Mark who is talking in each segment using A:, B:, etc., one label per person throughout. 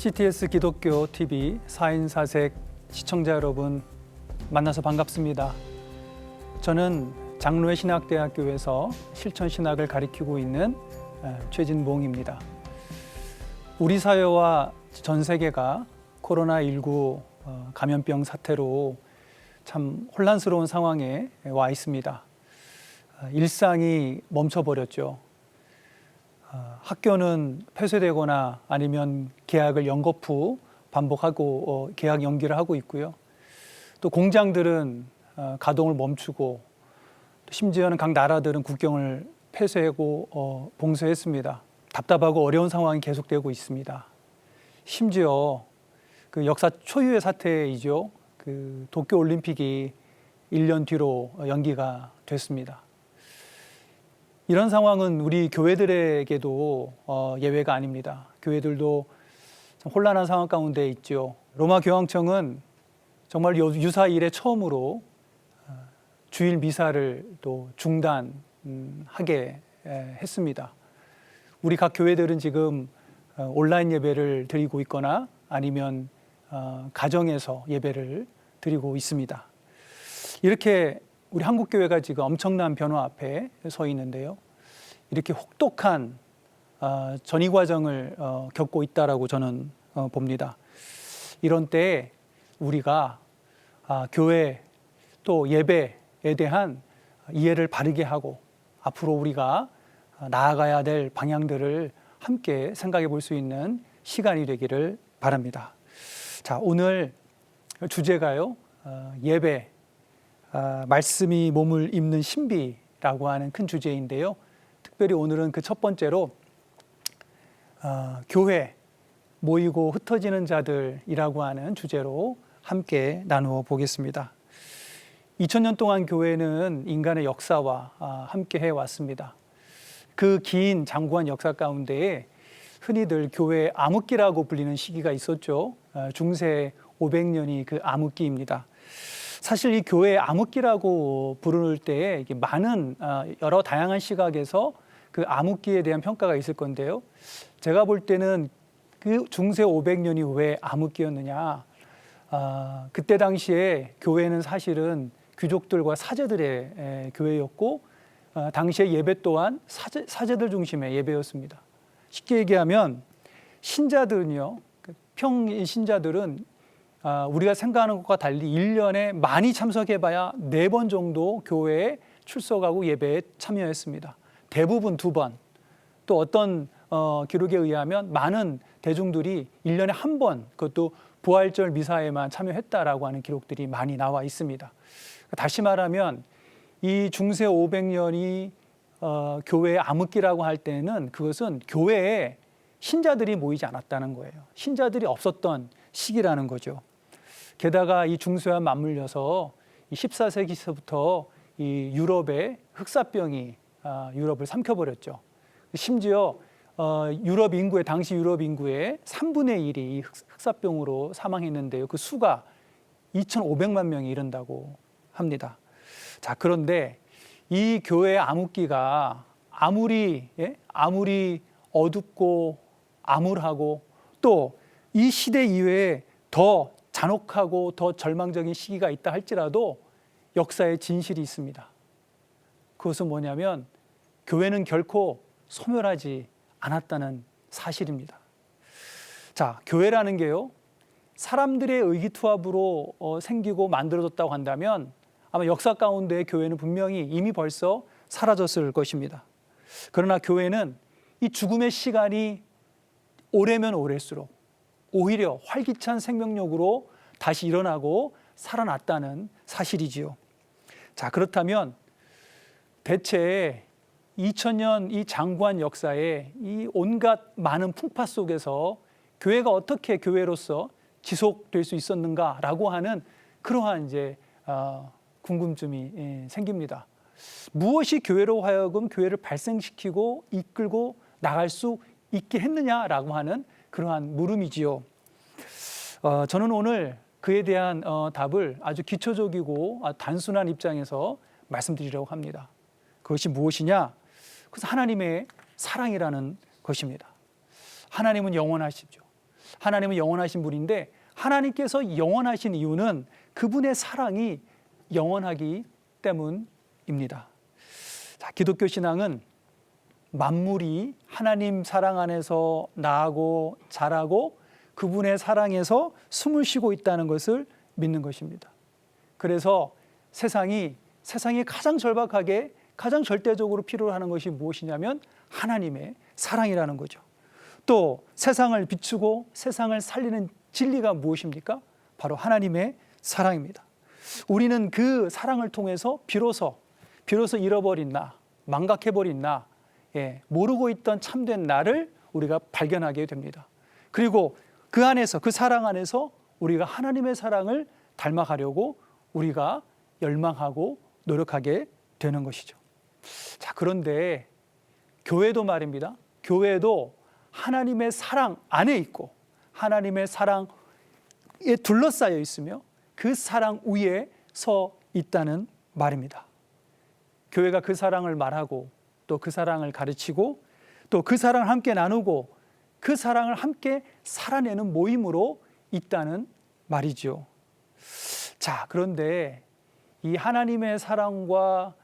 A: CTS 기독교 TV 4인 4색 시청자 여러분 만나서 반갑습니다. 저는 장로의 신학대학교에서 실천 신학을 가리키고 있는 에, 최진봉입니다. 우리 사회와 전 세계가 코로나19 어, 감염병 사태로 참 혼란스러운 상황에 와 있습니다. 아, 일상이 멈춰버렸죠. 아, 학교는 폐쇄되거나 아니면 계약을 연거푸 반복하고 어, 계약 연기를 하고 있고요. 또 공장들은 어, 가동을 멈추고 또 심지어는 각 나라들은 국경을 폐쇄하고 어, 봉쇄했습니다. 답답하고 어려운 상황이 계속되고 있습니다. 심지어 그 역사 초유의 사태이죠. 그 도쿄 올림픽이 1년 뒤로 연기가 됐습니다. 이런 상황은 우리 교회들에게도 어, 예외가 아닙니다. 교회들도 참 혼란한 상황 가운데 있죠. 로마 교황청은 정말 요- 유사 이래 처음으로 어, 주일 미사를 또 중단하게 했습니다. 우리 각 교회들은 지금 어, 온라인 예배를 드리고 있거나 아니면 어, 가정에서 예배를 드리고 있습니다. 이렇게 우리 한국 교회가 지금 엄청난 변화 앞에 서 있는데요. 이렇게 혹독한 어, 전이 과정을 어, 겪고 있다라고 저는 어, 봅니다. 이런 때에 우리가 아, 교회 또 예배에 대한 이해를 바르게 하고 앞으로 우리가 아, 나아가야 될 방향들을 함께 생각해 볼 수 있는 시간이 되기를 바랍니다. 자, 오늘 주제가요. 어, 예배 아, 말씀이 몸을 입는 신비라고 하는 큰 주제인데요. 특별히 오늘은 그 첫 번째로 아, 교회 모이고 흩어지는 자들이라고 하는 주제로 함께 나누어 보겠습니다. 2000년 동안 교회는 인간의 역사와 아, 함께 해 왔습니다. 그 긴 장구한 역사 가운데에 흔히들 교회 암흑기라고 불리는 시기가 있었죠. 아, 중세 500년이 그 암흑기입니다. 사실 이 교회 암흑기라고 부를 때 이게 많은 아, 여러 다양한 시각에서 그 암흑기에 대한 평가가 있을 건데요. 제가 볼 때는 그 중세 500년이 왜 암흑기였느냐? 아, 그때 당시에 교회는 사실은 귀족들과 사제들의 에, 교회였고 아, 당시의 예배 또한 사제, 사제들 중심의 예배였습니다. 쉽게 얘기하면 신자들은요, 그평 신자들은 아, 우리가 생각하는 것과 달리 일년에 많이 참석해봐야 네 번 정도 교회에 출석하고 예배에 참여했습니다. 대부분 두 번. 또 어떤 어, 기록에 의하면 많은 대중들이 일년에 한 번, 그것도 부활절 미사에만 참여했다라고 하는 기록들이 많이 나와 있습니다. 다시 말하면 이 중세 500년이 어, 교회의 암흑기라고 할 때는 그것은 교회에 신자들이 모이지 않았다는 거예요. 신자들이 없었던 시기라는 거죠. 게다가 이 중세와 맞물려서 이 14세기서부터 이 유럽의 흑사병이 아, 유럽을 삼켜버렸죠. 심지어 어, 유럽 인구의 당시 유럽 인구의 3분의 1이 이 흑- 흑사병으로 사망했는데요. 그 수가 2,500만 명이 이른다고 합니다. 자 그런데 이 교회의 암흑기가 아무리 예? 아무리 어둡고 암울하고 또 이 시대 이외에 더 잔혹하고 더 절망적인 시기가 있다 할지라도 역사의 진실이 있습니다. 그것은 뭐냐면 교회는 결코 소멸하지 않았다는 사실입니다. 자, 교회라는 게요. 사람들의 의기투합으로 어, 생기고 만들어졌다고 한다면 아마 역사 가운데 교회는 분명히 이미 벌써 사라졌을 것입니다. 그러나 교회는 이 죽음의 시간이 오래면 오래수록 오히려 활기찬 생명력으로 다시 일어나고 살아났다는 사실이지요. 자, 그렇다면 대체 2000년 이 장구한 역사에 이 온갖 많은 풍파 속에서 교회가 어떻게 교회로서 지속될 수 있었는가라고 하는 그러한 이제 어, 궁금증이 예, 생깁니다. 무엇이 교회로 하여금 교회를 발생시키고 이끌고 나갈 수 있게 했느냐라고 하는 그러한 물음이지요. 어, 저는 오늘 그에 대한 어, 답을 아주 기초적이고 아, 단순한 입장에서 말씀드리려고 합니다. 그것이 무엇이냐? 그것은 하나님의 사랑이라는 것입니다. 하나님은 영원하시죠. 하나님은 영원하신 분인데 하나님께서 영원하신 이유는 그분의 사랑이 영원하기 때문입니다. 자, 기독교 신앙은 만물이 하나님 사랑 안에서 나고 자라고 그분의 사랑에서 숨을 쉬고 있다는 것을 믿는 것입니다. 그래서 세상이 세상이 가장 절박하게 가장 절대적으로 필요로 하는 것이 무엇이냐면 하나님의 사랑이라는 거죠. 또 세상을 비추고 세상을 살리는 진리가 무엇입니까? 바로 하나님의 사랑입니다. 우리는 그 사랑을 통해서 비로소 비로소 잃어버린 나, 망각해버린 나, 예, 모르고 있던 참된 나를 우리가 발견하게 됩니다. 그리고 그 안에서 그 사랑 안에서 우리가 하나님의 사랑을 닮아가려고 우리가 열망하고 노력하게 되는 것이죠. 자, 그런데 교회도 말입니다. 교회도 하나님의 사랑 안에 있고 하나님의 사랑에 둘러싸여 있으며 그 사랑 위에 서 있다는 말입니다. 교회가 그 사랑을 말하고 또 그 사랑을 가르치고 또 그 사랑을 함께 나누고 그 사랑을 함께 살아내는 모임으로 있다는 말이죠. 자, 그런데 이 하나님의 사랑과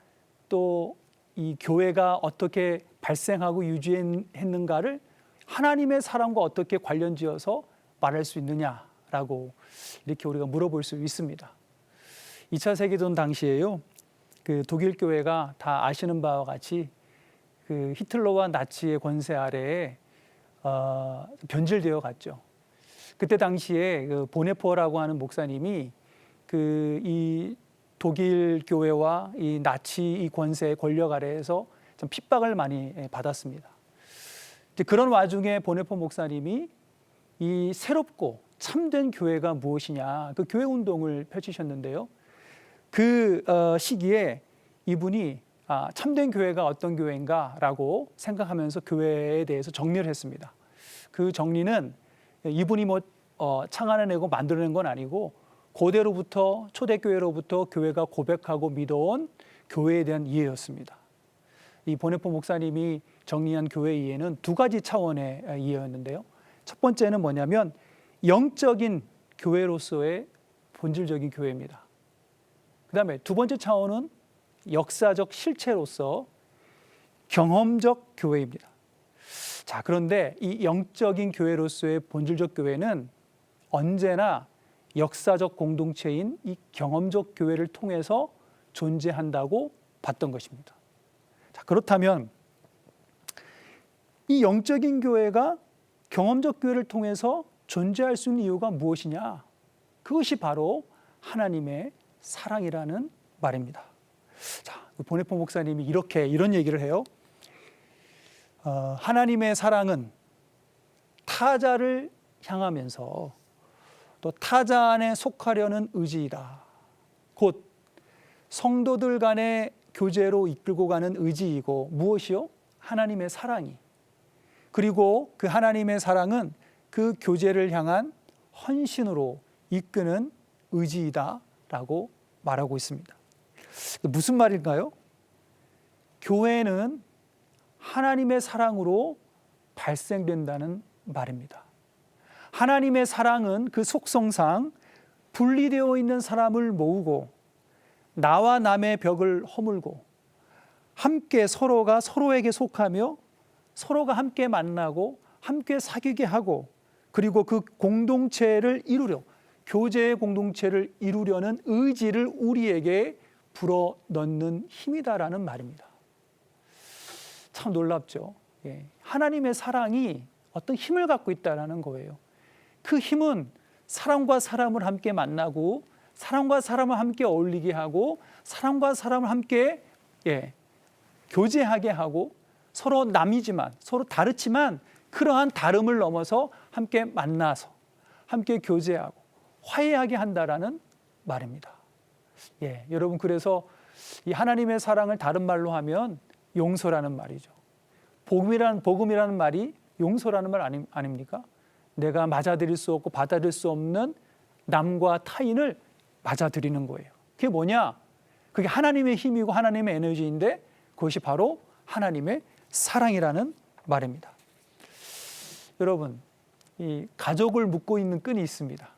A: 또 이 교회가 어떻게 발생하고 유지했는가를 하나님의 사랑과 어떻게 관련지어서 말할 수 있느냐라고 이렇게 우리가 물어볼 수 있습니다. 2차 세계대전 당시에요. 그 독일 교회가 다 아시는 바와 같이 그 히틀러와 나치의 권세 아래에 어, 변질되어 갔죠. 그때 당시에 그 보네포라고 하는 목사님이 그 이 독일 교회와 이 나치 이 권세의 권력 아래에서 좀 핍박을 많이 예, 받았습니다. 이제 그런 와중에 보네포 목사님이 이 새롭고 참된 교회가 무엇이냐 그 교회 운동을 펼치셨는데요. 그 어, 시기에 이분이 아, 참된 교회가 어떤 교회인가라고 생각하면서 교회에 대해서 정리를 했습니다. 그 정리는 이분이 뭐 어, 창안해내고 만들어낸 건 아니고 고대로부터 초대교회로부터 교회가 고백하고 믿어온 교회에 대한 이해였습니다. 이 보네포 목사님이 정리한 교회 이해는 두 가지 차원의 이해였는데요. 첫 번째는 뭐냐면 영적인 교회로서의 본질적인 교회입니다. 그 다음에 두 번째 차원은 역사적 실체로서 경험적 교회입니다. 자, 그런데 이 영적인 교회로서의 본질적 교회는 언제나 역사적 공동체인 이 경험적 교회를 통해서 존재한다고 봤던 것입니다. 자, 그렇다면 이 영적인 교회가 경험적 교회를 통해서 존재할 수 있는 이유가 무엇이냐? 그것이 바로 하나님의 사랑이라는 말입니다. 자, 보네포 목사님이 이렇게 이런 얘기를 해요. 어, 하나님의 사랑은 타자를 향하면서 또 타자 안에 속하려는 의지이다. 곧 성도들 간의 교제로 이끌고 가는 의지이고 무엇이요? 하나님의 사랑이. 그리고 그 하나님의 사랑은 그 교제를 향한 헌신으로 이끄는 의지이다라고 말하고 있습니다. 무슨 말일까요? 교회는 하나님의 사랑으로 발생된다는 말입니다. 하나님의 사랑은 그 속성상 분리되어 있는 사람을 모으고 나와 남의 벽을 허물고 함께 서로가 서로에게 속하며 서로가 함께 만나고 함께 사귀게 하고 그리고 그 공동체를 이루려 교제의 공동체를 이루려는 의지를 우리에게 불어 넣는 힘이다라는 말입니다. 참 놀랍죠. 예. 하나님의 사랑이 어떤 힘을 갖고 있다라는 거예요. 그 힘은 사람과 사람을 함께 만나고 사람과 사람을 함께 어울리게 하고 사람과 사람을 함께 예, 교제하게 하고 서로 남이지만 서로 다르지만 그러한 다름을 넘어서 함께 만나서 함께 교제하고 화해하게 한다라는 말입니다. 예, 여러분 그래서 이 하나님의 사랑을 다른 말로 하면 용서라는 말이죠. 복음이라는 복음이라는 말이 용서라는 말 아니, 아닙니까? 내가 맞아들일 수 없고 받아들일 수 없는 남과 타인을 맞아들이는 거예요. 그게 뭐냐? 그게 하나님의 힘이고 하나님의 에너지인데 그것이 바로 하나님의 사랑이라는 말입니다. 여러분, 이 가족을 묶고 있는 끈이 있습니다.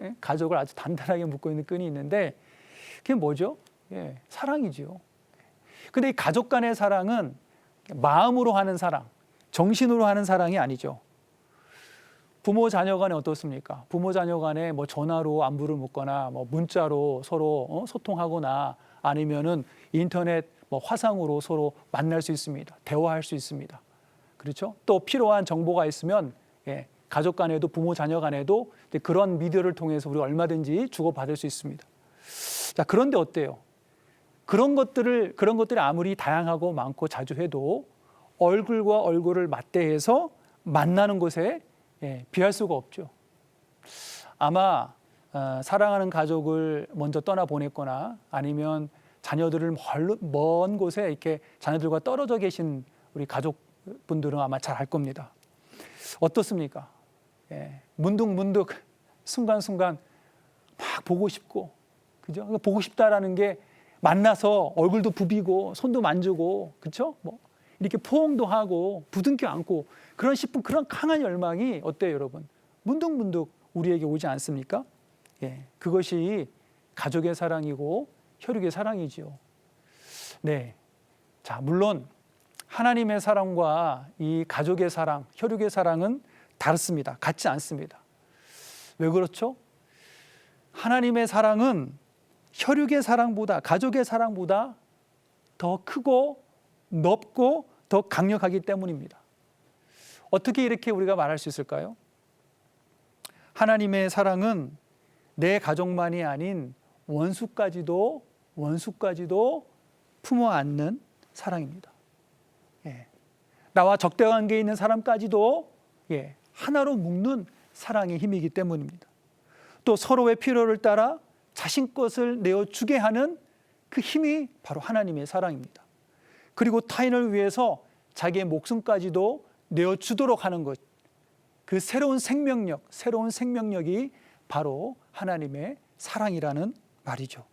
A: 예? 가족을 아주 단단하게 묶고 있는 끈이 있는데 그게 뭐죠? 예, 사랑이죠. 근데 이 가족 간의 사랑은 마음으로 하는 사랑, 정신으로 하는 사랑이 아니죠. 부모 자녀 간에 어떻습니까? 부모 자녀 간에 뭐 전화로 안부를 묻거나 뭐 문자로 서로 어, 소통하거나 아니면은 인터넷 뭐 화상으로 서로 만날 수 있습니다. 대화할 수 있습니다. 그렇죠? 또 필요한 정보가 있으면 예, 가족 간에도 부모 자녀 간에도 그런 미디어를 통해서 우리 얼마든지 주고받을 수 있습니다. 자, 그런데 어때요? 그런 것들을 그런 것들이 아무리 다양하고 많고 자주 해도 얼굴과 얼굴을 맞대해서 만나는 것에 예, 비할 수가 없죠. 아마 어, 사랑하는 가족을 먼저 떠나 보냈거나 아니면 자녀들을 멀, 먼 곳에 이렇게 자녀들과 떨어져 계신 우리 가족분들은 아마 잘 알 겁니다. 어떻습니까? 예, 문득문득 순간순간 막 보고 싶고 그죠? 그러니까 보고 싶다라는 게 만나서 얼굴도 부비고 손도 만지고 그렇죠? 뭐 이렇게 포옹도 하고 부둥켜 안고 그런 싶은 그런 강한 열망이 어때요, 여러분? 문득문득 우리에게 오지 않습니까? 예, 그것이 가족의 사랑이고 혈육의 사랑이지요. 네, 자 물론 하나님의 사랑과 이 가족의 사랑, 혈육의 사랑은 다릅니다. 같지 않습니다. 왜 그렇죠? 하나님의 사랑은 혈육의 사랑보다 가족의 사랑보다 더 크고 넓고 더 강력하기 때문입니다. 어떻게 이렇게 우리가 말할 수 있을까요? 하나님의 사랑은 내 가족만이 아닌 원수까지도 원수까지도 품어 안는 사랑입니다. 예. 나와 적대 관계에 있는 사람까지도 예, 하나로 묶는 사랑의 힘이기 때문입니다. 또 서로의 필요를 따라 자신 것을 내어 주게 하는 그 힘이 바로 하나님의 사랑입니다. 그리고 타인을 위해서 자기의 목숨까지도 내어 주도록 하는 것. 그 새로운 생명력, 새로운 생명력이 바로 하나님의 사랑이라는 말이죠.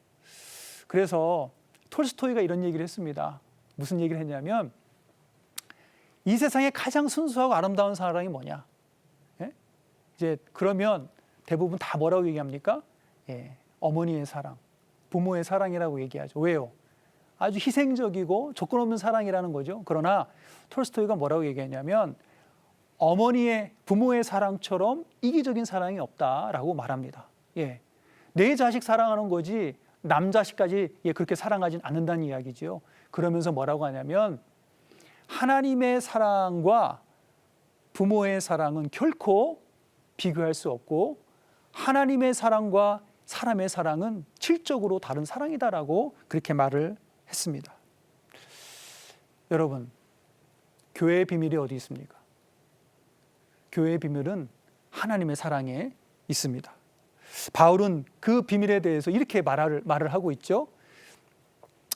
A: 그래서 톨스토이가 이런 얘기를 했습니다. 무슨 얘기를 했냐면 이 세상에 가장 순수하고 아름다운 사랑이 뭐냐? 예? 이제 그러면 대부분 다 뭐라고 얘기합니까? 예, 어머니의 사랑, 부모의 사랑이라고 얘기하죠. 왜요? 아주 희생적이고 조건 없는 사랑이라는 거죠. 그러나 톨스토이가 뭐라고 얘기했냐면 어머니의 부모의 사랑처럼 이기적인 사랑이 없다라고 말합니다. 예. 내 자식 사랑하는 거지 남 자식까지 예, 그렇게 사랑하진 않는다는 이야기지요. 그러면서 뭐라고 하냐면 하나님의 사랑과 부모의 사랑은 결코 비교할 수 없고 하나님의 사랑과 사람의 사랑은 질적으로 다른 사랑이다라고 그렇게 말을 했습니다. 여러분, 교회의 비밀이 어디 있습니까? 교회의 비밀은 하나님의 사랑에 있습니다. 바울은 그 비밀에 대해서 이렇게 말을, 말을 하고 있죠.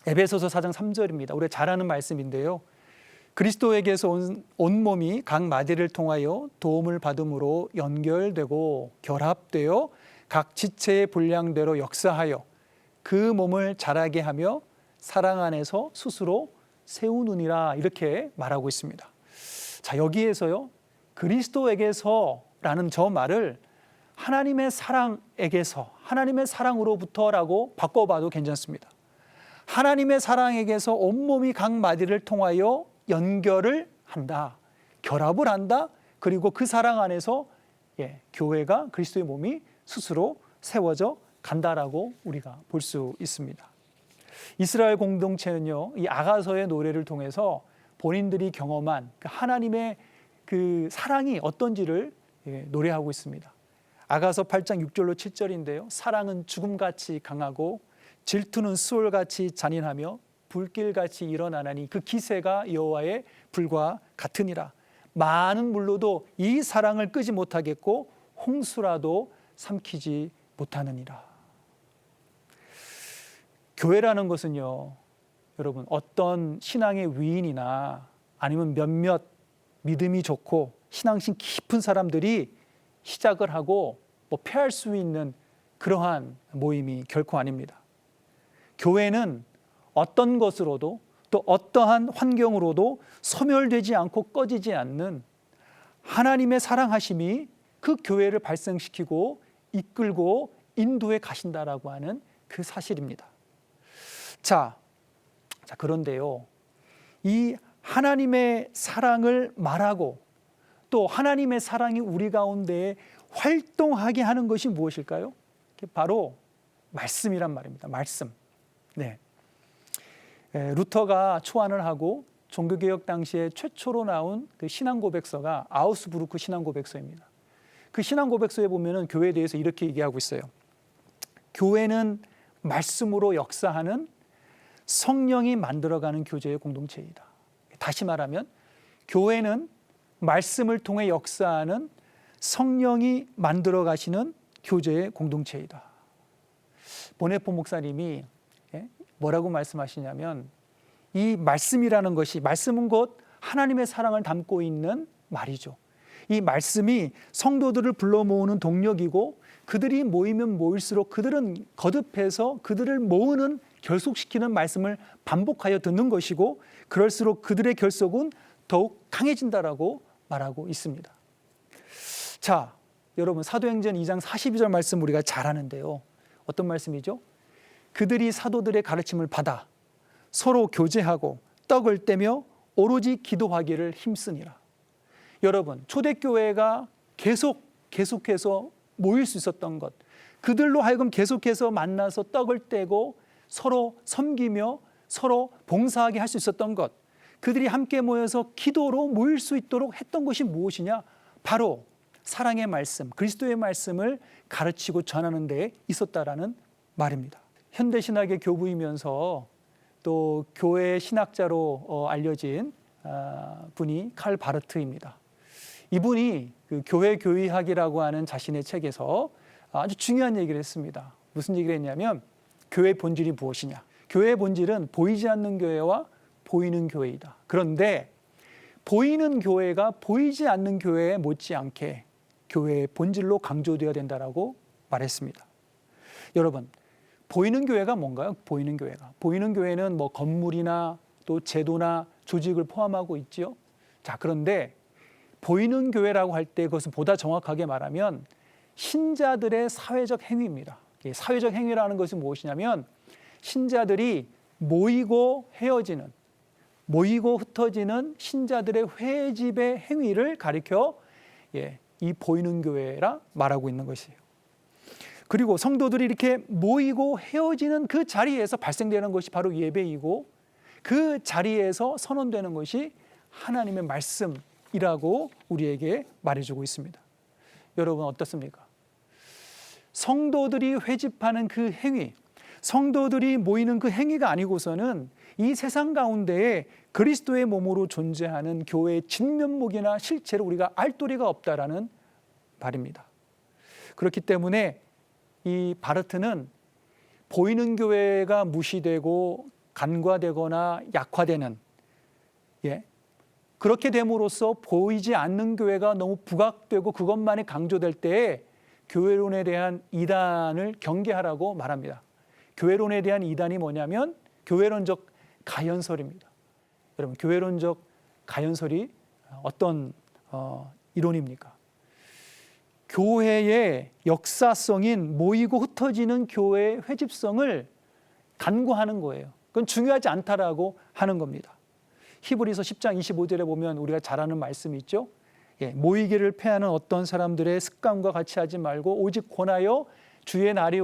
A: 에베소서 4장 3절입니다. 우리 잘 아는 말씀인데요. 그리스도에게서 온, 온 몸이 각 마디를 통하여 도움을 받음으로 연결되고 결합되어 각 지체의 분량대로 역사하여 그 몸을 자라게 하며 사랑 안에서 스스로 세우느니라 이렇게 말하고 있습니다. 자, 여기에서요. 그리스도에게서라는 저 말을 하나님의 사랑에게서 하나님의 사랑으로부터라고 바꿔봐도 괜찮습니다. 하나님의 사랑에게서 온몸이 각 마디를 통하여 연결을 한다. 결합을 한다. 그리고 그 사랑 안에서 예, 교회가 그리스도의 몸이 스스로 세워져 간다라고 우리가 볼 수 있습니다. 이스라엘 공동체는요, 이 아가서의 노래를 통해서 본인들이 경험한 그 하나님의 그 사랑이 어떤지를 예, 노래하고 있습니다. 아가서 8장 6절로 7절인데요. 사랑은 죽음같이 강하고 질투는 수월같이 잔인하며 불길같이 일어나나니 그 기세가 여호와의 불과 같으니라. 많은 물로도 이 사랑을 끄지 못하겠고 홍수라도 삼키지 못하느니라. 교회라는 것은요, 여러분 어떤 신앙의 위인이나 아니면 몇몇 믿음이 좋고 신앙심 깊은 사람들이 시작을 하고 뭐 폐할 수 있는 그러한 모임이 결코 아닙니다. 교회는 어떤 것으로도 또 어떠한 환경으로도 소멸되지 않고 꺼지지 않는 하나님의 사랑하심이 그 교회를 발생시키고 이끌고 인도에 가신다라고 하는 그 사실입니다. 자, 자 그런데요. 이 하나님의 사랑을 말하고 또 하나님의 사랑이 우리 가운데 활동하게 하는 것이 무엇일까요? 바로 말씀이란 말입니다. 말씀. 네. 에, 루터가 초안을 하고 종교개혁 당시에 최초로 나온 그 신앙고백서가 아우스부르크 신앙고백서입니다. 그 신앙 고백서에 보면은 교회에 대해서 이렇게 얘기하고 있어요. 교회는 말씀으로 역사하는 성령이 만들어가는 교제의 공동체이다. 다시 말하면 교회는 말씀을 통해 역사하는 성령이 만들어 가시는 교제의 공동체이다. 보네포 목사님이 예, 뭐라고 말씀하시냐면 이 말씀이라는 것이 말씀은 곧 하나님의 사랑을 담고 있는 말이죠. 이 말씀이 성도들을 불러 모으는 동력이고 그들이 모이면 모일수록 그들은 거듭해서 그들을 모으는 결속시키는 말씀을 반복하여 듣는 것이고 그럴수록 그들의 결속은 더욱 강해진다라고 말하고 있습니다. 자, 여러분 사도행전 2장 42절 말씀 우리가 잘 아는데요. 어떤 말씀이죠? 그들이 사도들의 가르침을 받아 서로 교제하고 떡을 떼며 오로지 기도하기를 힘쓰니라. 여러분, 초대교회가 계속 계속해서 모일 수 있었던 것, 그들로 하여금 계속해서 만나서 떡을 떼고 서로 섬기며 서로 봉사하게 할 수 있었던 것, 그들이 함께 모여서 기도로 모일 수 있도록 했던 것이 무엇이냐? 바로 사랑의 말씀, 그리스도의 말씀을 가르치고 전하는 데 있었다라는 말입니다. 현대 신학의 교부이면서 또 교회 신학자로 어, 알려진 아, 분이 칼 바르트입니다. 이분이 그 교회 교의학이라고 하는 자신의 책에서 아주 중요한 얘기를 했습니다. 무슨 얘기를 했냐면 교회 본질이 무엇이냐? 교회의 본질은 보이지 않는 교회와 보이는 교회이다. 그런데 보이는 교회가 보이지 않는 교회에 못지않게 교회의 본질로 강조되어야 된다라고 말했습니다. 여러분, 보이는 교회가 뭔가요? 보이는 교회가. 보이는 교회는 뭐 건물이나 또 제도나 조직을 포함하고 있지요. 자, 그런데 보이는 교회라고 할 때 그것은 보다 정확하게 말하면 신자들의 사회적 행위입니다. 사회적 행위라는 것이 무엇이냐면 신자들이 모이고 헤어지는 모이고 흩어지는 신자들의 회집의 행위를 가리켜 예, 이 보이는 교회라 말하고 있는 것이에요. 그리고 성도들이 이렇게 모이고 헤어지는 그 자리에서 발생되는 것이 바로 예배이고 그 자리에서 선언되는 것이 하나님의 말씀 이라고 우리에게 말해주고 있습니다. 여러분 어떻습니까? 성도들이 회집하는 그 행위, 성도들이 모이는 그 행위가 아니고서는 이 세상 가운데에 그리스도의 몸으로 존재하는 교회의 진면목이나 실체를 우리가 알 도리가 없다라는 말입니다. 그렇기 때문에 이 바르트는 보이는 교회가 무시되고 간과되거나 약화되는 예 그렇게 됨으로써 보이지 않는 교회가 너무 부각되고 그것만이 강조될 때에 교회론에 대한 이단을 경계하라고 말합니다. 교회론에 대한 이단이 뭐냐면 교회론적 가연설입니다. 여러분 교회론적 가연설이 어떤 어, 이론입니까? 교회의 역사성인 모이고 흩어지는 교회의 회집성을 간구하는 거예요. 그건 중요하지 않다라고 하는 겁니다. 히브리서 10장 25절에 보면 우리가 잘 아는 말씀이 있죠. 예, 모이기를 패하는 어떤 사람들의 습관과 같이 하지 말고 오직 권하여 주의 날이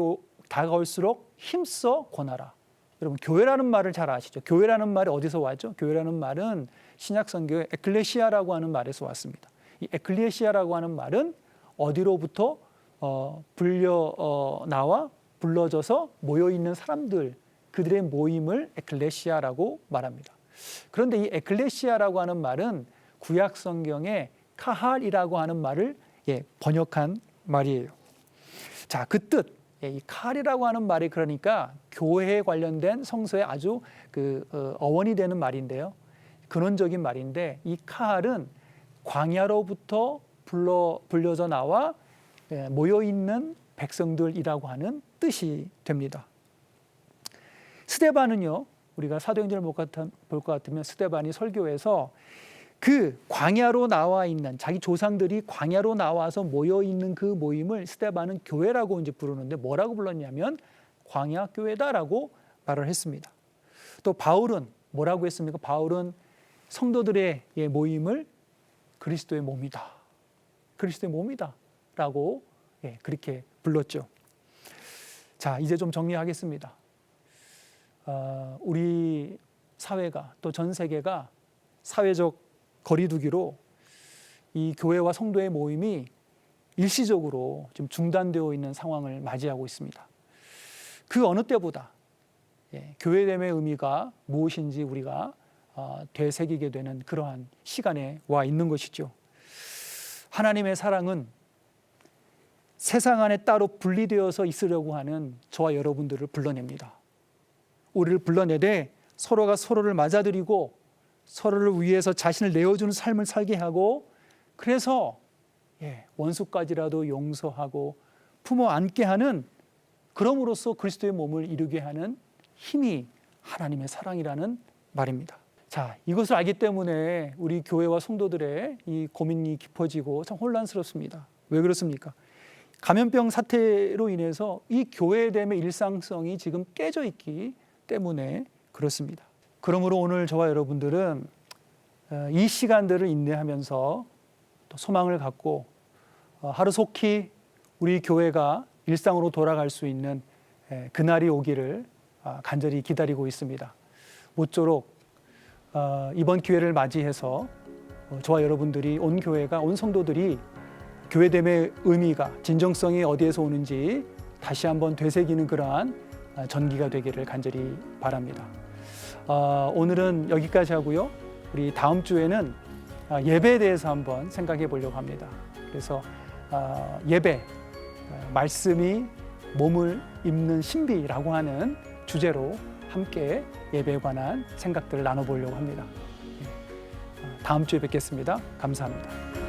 A: 다가올수록 힘써 권하라. 여러분 교회라는 말을 잘 아시죠? 교회라는 말이 어디서 왔죠? 교회라는 말은 신약 성경의 에클레시아라고 하는 말에서 왔습니다. 이 에클레시아라고 하는 말은 어디로부터 어, 불려 어, 나와 불러져서 모여 있는 사람들 그들의 모임을 에클레시아라고 말합니다. 그런데 이 에클레시아라고 하는 말은 구약 성경에 카할이라고 하는 말을 예, 번역한 말이에요. 자, 그 뜻. 예, 이 칼이라고 하는 말이 그러니까 교회에 관련된 성서에 아주 그 어, 어원이 되는 말인데요. 근원적인 말인데 이 칼은 광야로부터 불러 불려져 나와 예, 모여 있는 백성들이라고 하는 뜻이 됩니다. 스데반은요 우리가 사도행전을 볼 것 같으면 스데반이 설교에서 그 광야로 나와 있는 자기 조상들이 광야로 나와서 모여 있는 그 모임을 스테반은 교회라고 이제 부르는데 뭐라고 불렀냐면 광야 교회다라고 말을 했습니다. 또 바울은 뭐라고 했습니까? 바울은 성도들의 예, 모임을 그리스도의 몸이다. 그리스도의 몸이다 라고 예, 그렇게 불렀죠. 자, 이제 좀 정리하겠습니다. 어, 우리 사회가 또 전 세계가 사회적 거리두기로 이 교회와 성도의 모임이 일시적으로 좀 중단되어 있는 상황을 맞이하고 있습니다. 그 어느 때보다 예, 교회됨의 의미가 무엇인지 우리가 어, 되새기게 되는 그러한 시간에 와 있는 것이죠. 하나님의 사랑은 세상 안에 따로 분리되어서 있으려고 하는 저와 여러분들을 불러냅니다. 우리를 불러내되 서로가 서로를 맞아들이고 서로를 위해서 자신을 내어주는 삶을 살게 하고 그래서 예, 원수까지라도 용서하고 품어 안게 하는 그럼으로써 그리스도의 몸을 이루게 하는 힘이 하나님의 사랑이라는 말입니다. 자, 이것을 알기 때문에 우리 교회와 성도들의 이 고민이 깊어지고 참 혼란스럽습니다. 왜 그렇습니까? 감염병 사태로 인해서 이 교회됨의 일상성이 지금 깨져 있기 때문에 그렇습니다. 그러므로 오늘 저와 여러분들은 어, 이 시간들을 인내하면서 또 소망을 갖고 어, 하루속히 우리 교회가 일상으로 돌아갈 수 있는 에, 그날이 오기를 아, 간절히 기다리고 있습니다. 모쪼록 어, 이번 기회를 맞이해서 어, 저와 여러분들이 온 교회가 온 성도들이 교회됨의 의미가 진정성이 어디에서 오는지 다시 한번 되새기는 그러한 아, 전기가 되기를 간절히 바랍니다. 어, 오늘은 여기까지 하고요. 우리 다음 주에는 아, 예배에 대해서 한번 생각해 보려고 합니다. 그래서 아, 예배 아, 말씀이 몸을 입는 신비라고 하는 주제로 함께 예배에 관한 생각들을 나눠보려고 합니다. 예. 어, 다음 주에 뵙겠습니다. 감사합니다.